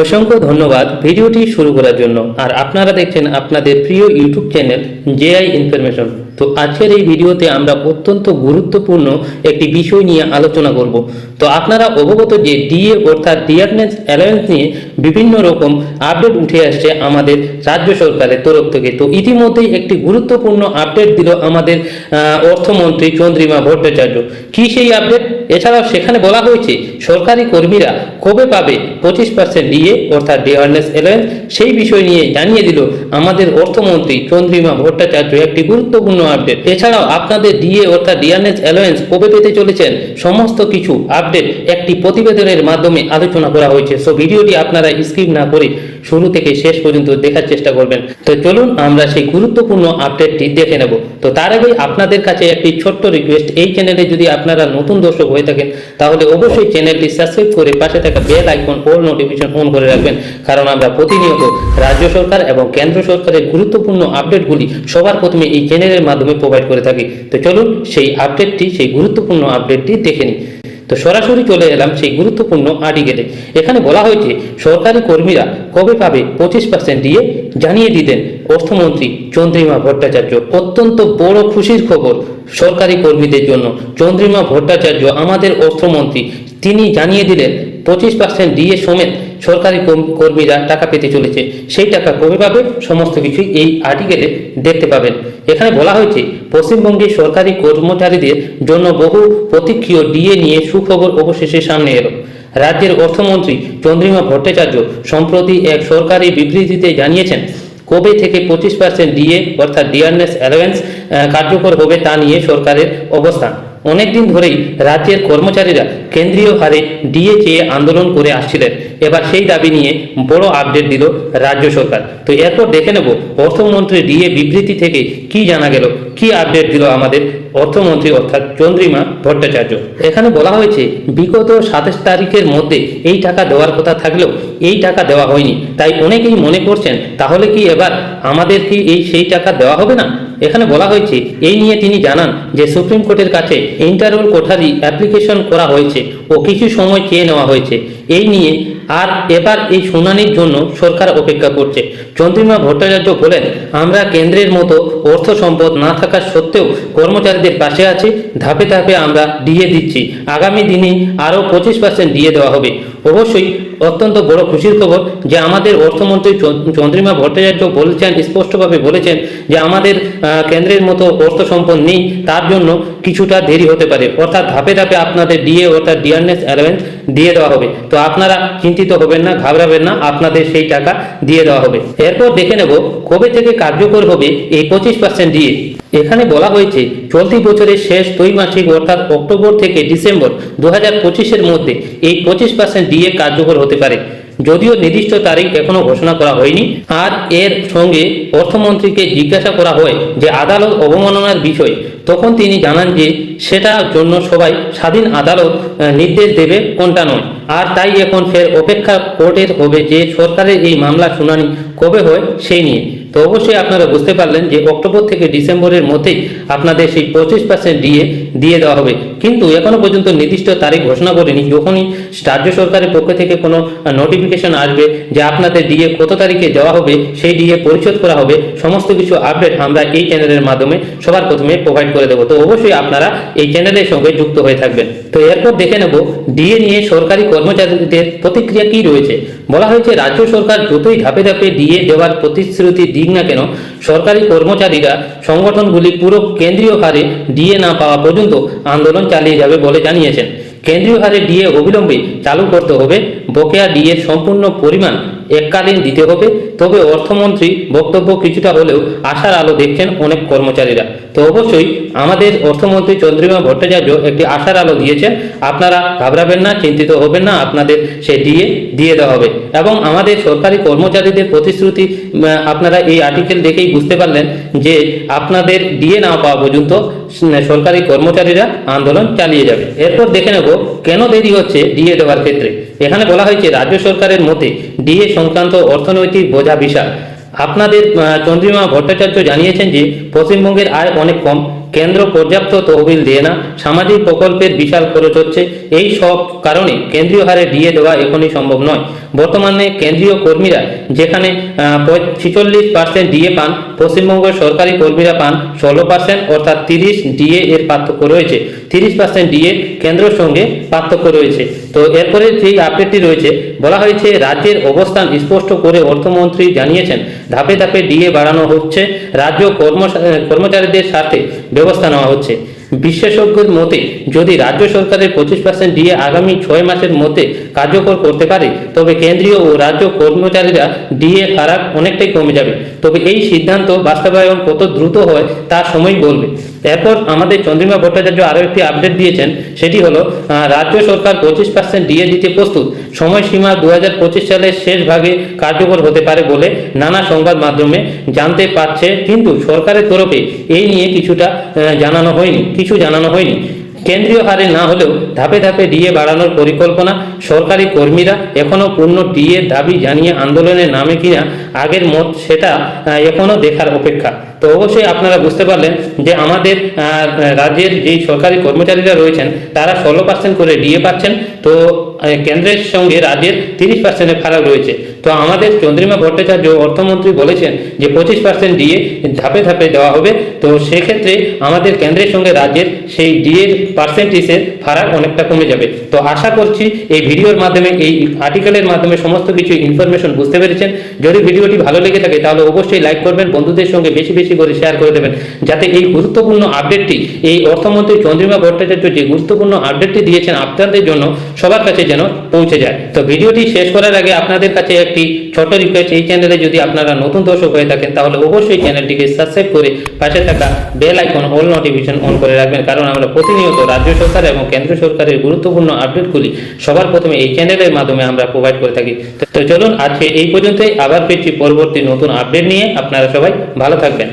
অসংখ্য ধন্যবাদ ভিডিওটি শুরু করার জন্য। আর আপনারা দেখছেন আপনাদের প্রিয় ইউটিউব চ্যানেল জেআই ইনফরমেশন। তো আজকের এই ভিডিওতে আমরা অত্যন্ত গুরুত্বপূর্ণ একটি বিষয় নিয়ে আলোচনা করব। তো আপনারা অবগত যে ডিএ অর্থাৎ ডিয়ারনেস অ্যালায়েন্স নিয়ে বিভিন্ন রকম আপডেট উঠে আসছে আমাদের রাজ্য সরকারের তরফ থেকে। তো ইতিমধ্যেই একটি গুরুত্বপূর্ণ আপডেট দিল আমাদের অর্থমন্ত্রী চন্দ্রিমা ভট্টাচার্য। কি সেই আপডেট এছাড়াও সেখানে বলা হয়েছে, সরকারি কর্মীরা কবে পাবে পঁচিশ পার্সেন্ট ডিএ অর্থাৎ ডিয়ারনেস অ্যালায়েন্স সেই বিষয় নিয়ে জানিয়ে দিল আমাদের অর্থমন্ত্রী চন্দ্রিমা ভট্টাচার্য একটি গুরুত্বপূর্ণ আপডেট এছাড়াও আপনাদের ডিএ অর্থাৎ ডিয়ারনেস অ্যালায়েন্স কবে পেতে চলেছেন? সমস্ত কিছু আপডেট একটি প্রতিবেদনের মাধ্যমে আলোচনা করা হয়েছে। সো ভিডিওটি আপনারা স্কিপ না করে শুরু থেকে শেষ পর্যন্ত দেখার চেষ্টা করবেন। তো চলুন আমরা সেই গুরুত্বপূর্ণ আপডেটটি দেখে নেব। তো তার আগে আপনাদের কাছে একটি ছোট্ট রিকোয়েস্ট এই চ্যানেলে যদি আপনারা নতুন দর্শক হয়ে থাকেন, তাহলে অবশ্যই চ্যানেলটি সাবস্ক্রাইব করে পাশে থাকা bell icon all notification on করে রাখবেন। কারণ আমরা প্রতিনিয়ত রাজ্য সরকার এবং কেন্দ্র সরকারের গুরুত্বপূর্ণ আপডেটগুলি সবার প্রথমে এই চ্যানেলের মাধ্যমে প্রোভাইড করে থাকি। তো চলুন সেই আপডেটটি সেই গুরুত্বপূর্ণ আপডেটটি দেখে নিই। তো সরাসরি চলে এলাম সেই গুরুত্বপূর্ণ আর্টিকেলে। এখানে বলা হয়েছে, সরকারি কর্মীরা কবে পাবে পঁচিশ পার্সেন্ট দিয়ে জানিয়ে দিতেন অর্থমন্ত্রী চন্দ্রিমা ভট্টাচার্য। অত্যন্ত বড় খুশির খবর সরকারি কর্মীদের জন্য। চন্দ্রিমা ভট্টাচার্য আমাদের অর্থমন্ত্রী। তিনি জানিয়ে দিলেন পঁচিশ পার্সেন্ট দিয়ে সমেত সরকারি কর্ম- কর্মীরা টাকা পেতে চলেছে। সেই টাকা কবে পাবে? সমস্ত কিছুই এই আর্টিকেলে দেখতে পাবেন। এখানে বলা হয়েছে পশ্চিমবঙ্গের সরকারি কর্মচারীদের জন্য বহু প্রতীক্ষীয় ডিএ নিয়ে সুখবর অবশেষে সামনে এলো। রাজ্যের অর্থমন্ত্রী চন্দ্রিমা ভট্টাচার্য সম্প্রতি এক সরকারি বিবৃতিতে জানিয়েছেন, কবে থেকে পঁচিশ পার্সেন্ট ডিএ, অর্থাৎ ডিয়ারনেস অ্যালাওয়েন্স কার্যকর হবে তা নিয়ে সরকারের অবস্থান। অনেকদিন ধরেই রাজ্যের কর্মচারীরা কেন্দ্রীয় হারে ডিএ চেয়ে আন্দোলন করে আসছিলেন। এবার সেই দাবি নিয়ে বড় আপডেট দিল রাজ্য সরকার। তো এরপর দেখে নেব অর্থমন্ত্রী ডিএ বিবৃতি থেকে কি জানা গেল, কি আপডেট দিল আমাদের অর্থমন্ত্রী অর্থাৎ চন্দ্রিমা ভট্টাচার্য। এখানে বলা হয়েছে, বিগত সাতাশ তারিখের মধ্যে এই টাকা দেওয়ার কথা থাকলেও এই টাকা দেওয়া হয়নি। তাই অনেকেই মনে করছেন, তাহলে কি এবার আমাদের কি এই সেই টাকা দেওয়া হবে না? এখানে বলা হয়েছে, এই নিয়ে তিনি জানান যে সুপ্রিম কোর্টের কাছে ইন্টারভিউ কোঠারি অ্যাপ্লিকেশন করা হয়েছে ও কিছু সময় চেয়ে নেওয়া হয়েছে। এই নিয়ে আর এবার এই শুনানির জন্য সরকার অপেক্ষা করছে। চন্দ্রিমা ভট্টাচার্য বলেন, আমরা কেন্দ্রের মতো অর্থ সম্পদ না থাকা সত্ত্বেও কর্মচারীদের পাশে আছি, ধাপে ধাপে আমরা দিয়ে দিচ্ছি। আগামী দিনে আরও পঁচিশ পার্সেন্ট দিয়ে দেওয়া হবে। অবশ্যই অত্যন্ত বড় খুশির খবর যে আমাদের অর্থমন্ত্রী চন্দ্রিমা ভট্টাচার্য বলেছেন, স্পষ্টভাবে বলেছেন যে আমাদের কেন্দ্রের মতো অর্থ সম্পদ নেই, তার জন্য কিছুটা দেরি হতে পারে। অর্থাৎ ধাপে ধাপে আপনাদের ডিএ অর্থাৎ ডিয়ারনেস অ্যালাওয়েন্স দিয়ে দেওয়া হবে। তো আপনারা চিন্তিত হবেন না, ঘাবড়াবেন না, আপনাদের সেই টাকা দিয়ে দেওয়া হবে। এরপর দেখে নেব কবে থেকে কার্যকর হবে এই পঁচিশ পার্সেন্ট ডিএ এখানে বলা হয়েছে, চলতি বছরের শেষ ত্রৈমাসিক অর্থাৎ অক্টোবর থেকে ডিসেম্বর দু হাজার পঁচিশের মধ্যে এই পঁচিশ পার্সেন্ট ডিএ কার্যকর হতে পারে। যদিও নির্দিষ্ট তারিখ এখনও ঘোষণা করা হয়নি। আর এর সঙ্গে অর্থমন্ত্রীকে জিজ্ঞাসা করা হয় যে আদালত অবমাননার বিষয়, তখন তিনি জানান যে সেটার জন্য সবাই স্বাধীন আদালত নির্দেশ দেবে কোনটা নয়। আর তাই এখন ফের অপেক্ষা কোর্টের হবে যে সরকারের এই মামলা শুনানি কবে হয় সেই নিয়ে। তো অবশ্যই আপনারা বুঝতে পারলেন যে অক্টোবর থেকে ডিসেম্বরের মধ্যেই আপনাদের সেই পঁচিশ পার্সেন্ট দিয়ে দিয়ে দেওয়া হবে। কিন্তু এখনও পর্যন্ত নির্দিষ্ট তারিখ ঘোষণা করেনি। যখনই রাজ্য সরকারের পক্ষ থেকে কোনো নোটিফিকেশন আসবে যে আপনাদের ডিএ কত তারিখে দেওয়া হবে, সেই ডিএ পরিশোধ করা হবে, সমস্ত কিছু আপডেট আমরা এই চ্যানেলের মাধ্যমে সবার প্রথমে প্রোভাইড করে দেবো। তো অবশ্যই আপনারা এই চ্যানেলের সঙ্গে যুক্ত হয়ে থাকবেন। তো এরপর দেখে নেব ডিএ নিয়ে সরকারি কর্মচারীদের প্রতিক্রিয়া কি রয়েছে? বলা হয়েছে, রাজ্য সরকার যতই ধাপে ধাপে ডিএ দেওয়ার প্রতিশ্রুতি দিক না কেন সরকারি কর্মচারীরা সংগঠনগুলি পুরো কেন্দ্রীয় হারে ডিএ না পাওয়া পর্যন্ত আন্দোলন চালিয়ে যাবে বলে জানিয়েছেন। কেন্দ্রীয় হারে ডিএ অবিলম্বে চালু করতে হবে। বকেয়া ডিএর সম্পূর্ণ পরিমাণ এককালীন দিতে হবে। তবে অর্থমন্ত্রী বক্তব্য কিছুটা হলেও আশার আলো দেখছেন অনেক কর্মচারীরা। তো অবশ্যই আমাদের অর্থমন্ত্রী চন্দ্রিমা ভট্টাচার্য একটি আশার আলো দিয়েছেন। আপনারা ঘাবড়াবেন না, চিন্তিত হবেন না, আপনাদের সে ডিএ দিয়ে দেওয়া হবে। এবং আমাদের সরকারি কর্মচারীদের প্রতিশ্রুতি আপনারা এই আর্টিকেল দেখেই বুঝতে পারলেন যে আপনাদের ডিএ না পাওয়া পর্যন্ত সরকারি কর্মচারীরা আন্দোলন চালিয়ে যাবে। এরপর দেখে নেব কেন দেরি হচ্ছে ডিএ দেওয়ার ক্ষেত্রে। এখানে বলা হয়েছে, রাজ্য সরকারের মতে ডিএ সংক্রান্ত অর্থনৈতিক বোঝা বিশাল। আপনাদের চন্দ্রিমা ভট্টাচার্য জানিয়েছেন যে, পশ্চিমবঙ্গের আয় অনেক কম। কেন্দ্র পর্যাপ্ত তহবিল দেয় না। সামাজিক প্রকল্পের বিশাল খরচ হচ্ছে। এই সব কারণে কেন্দ্রীয় হারে ডিএ দেওয়া এখনই সম্ভব নয়। বর্তমানে কেন্দ্রীয় কর্মীরা যেখানে ছিচল্লিশ পার্সেন্ট ডিএ পান পশ্চিমবঙ্গের সরকারি কর্মীরা পান ষোলো পার্সেন্ট অর্থাৎ তিরিশ ডিএ এর পার্থক্য রয়েছে। তিরিশ পার্সেন্ট ডিএ কেন্দ্রের সঙ্গে পার্থক্য রয়েছে। তো এরপরে যেই আপডেটটি রয়েছে, বলা হয়েছে রাজ্যের অবস্থান স্পষ্ট করে অর্থমন্ত্রী জানিয়েছেন, ধাপে ধাপে ডিএ বাড়ানো হচ্ছে, রাজ্য কর্ম কর্মচারীদের স্বার্থে ব্যবস্থা নেওয়া হচ্ছে। বিশেষজ্ঞের মতে, যদি রাজ্য সরকারের পঁচিশ পার্সেন্ট ডিএ আগামী ছয় মাসের মধ্যে কার্যকর করতে পারে, তবে কেন্দ্রীয় ও রাজ্য কর্মচারীরা ডিএ ফারাক অনেকটাই কমে যাবে। তবে এই সিদ্ধান্ত বাস্তবায়ন কত দ্রুত হয়, তা সময় বলবে। এরপর আমাদের চন্দ্রিমা ভট্টাচার্য আরও একটি আপডেট দিয়েছেন, সেটি হলো রাজ্য সরকার পঁচিশ পার্সেন্ট ডিএ দিতে প্রস্তুত, সময়সীমা দু হাজার পঁচিশ সালের শেষ ভাগে কার্যকর হতে পারে বলে নানা সংবাদ মাধ্যমে জানতে পারছে, কিন্তু সরকারের তরফে এই নিয়ে কিছুটা জানানো হয়নি, কিছু জানানো হয়নি। কেন্দ্রীয় হারে না হলেও ধাপে ধাপে ডিএ বাড়ানোর পরিকল্পনা সরকারি কর্মীরা এখনও পূর্ণ ডিএ দাবি জানিয়ে আন্দোলনের নামে কিনা আগের মত সেটা এখনও এখনও দেখার অপেক্ষা। তো অবশ্যই আপনারা বুঝতে পারলেন যে আমাদের রাজ্যের যেই সরকারি কর্মচারীরা রয়েছেন, তারা ষোলো পার্সেন্ট করে ডিএ পাচ্ছেন। তো কেন্দ্রের সঙ্গে রাজ্যের তিরিশ পার্সেন্টের ফারাক রয়েছে। তো আমাদের চন্দ্রিমা ভট্টাচার্য অর্থমন্ত্রী বলেছেন যে পঁচিশ পার্সেন্ট ডিএ ধাপে ধাপে দেওয়া হবে। তো সেক্ষেত্রে আমাদের কেন্দ্রের সঙ্গে রাজ্যের সেই ডিএর পার্সেন্টেজের ফারাক অনেকটা কমে যাবে। তো আশা করছি এই ভিডিওর মাধ্যমে, এই আর্টিকেলের মাধ্যমে সমস্ত কিছু ইনফরমেশন বুঝতে পেরেছেন। যদি ভিডিওটি ভালো লেগে থাকে, তাহলে অবশ্যই লাইক করবেন, বন্ধুদের সঙ্গে বেশি বেশি করে শেয়ার করে দেবেন। যাতে এই গুরুত্বপূর্ণ আপডেটটি এই অর্থমন্ত্রী চন্দ্রিমা ভট্টাচার্য যে গুরুত্বপূর্ণ আপডেটটি দিয়েছেন আপনাদের জন্য, সবার কাছে যেন পৌঁছে যায়। তো ভিডিওটি শেষ করার আগে আপনাদের কাছে একটি ছোট রিকোয়েস্ট এই চ্যানেলে যদি আপনারা নতুন দর্শক হয়ে থাকেন, তাহলে অবশ্যই চ্যানেলটিকে সাবস্ক্রাইব করে পাশে থাকা bell icon all notification on করে রাখবেন। কারণ আমরা প্রতিনিয়ত রাজ্য সরকার এবং কেন্দ্র সরকারের গুরুত্বপূর্ণ আপডেটগুলি সবার প্রথমে এই চ্যানেলের মাধ্যমে আমরা প্রোভাইড করে থাকি। তো চলুন আজকে এই পর্যন্তই, আবার পেয়েছি পরবর্তী নতুন আপডেট নিয়ে। আপনারা সবাই ভালো থাকবেন।